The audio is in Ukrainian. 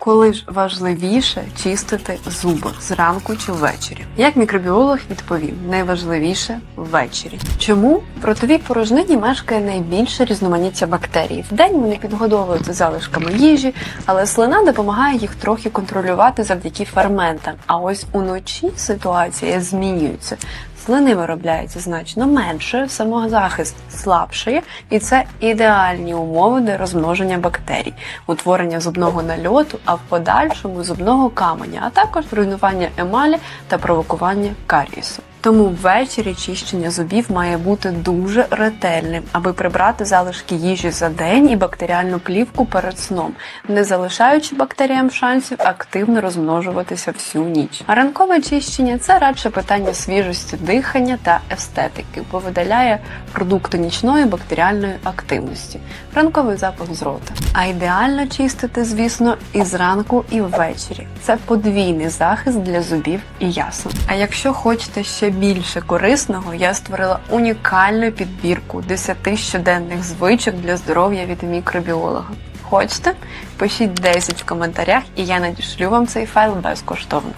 Коли ж важливіше чистити зуби зранку чи ввечері? Як мікробіолог відповів, найважливіше ввечері. Чому в ротовій порожнині мешкає найбільше різноманіття бактерій? Вдень вони підгодовуються залишками їжі, але слина допомагає їх трохи контролювати завдяки ферментам. А ось уночі ситуація змінюється. Слини виробляється значно менше, самозахист слабший, і це ідеальні умови для розмноження бактерій, утворення зубного нальоту, а в подальшому зубного каменя, а також руйнування емалі та провокування карієсу. Тому ввечері чищення зубів має бути дуже ретельним, аби прибрати залишки їжі за день і бактеріальну плівку перед сном, не залишаючи бактеріям шансів активно розмножуватися всю ніч. А ранкове чищення це радше питання свіжості дихання та естетики, бо видаляє продукти нічної бактеріальної активності, ранковий запах з рота. А ідеально чистити, звісно, і зранку, і ввечері. Це подвійний захист для зубів і ясен. А якщо хочете більше корисного, я створила унікальну підбірку 10 щоденних звичок для здоров'я від мікробіолога. Хочете? Пишіть 10 в коментарях, і я надішлю вам цей файл безкоштовно.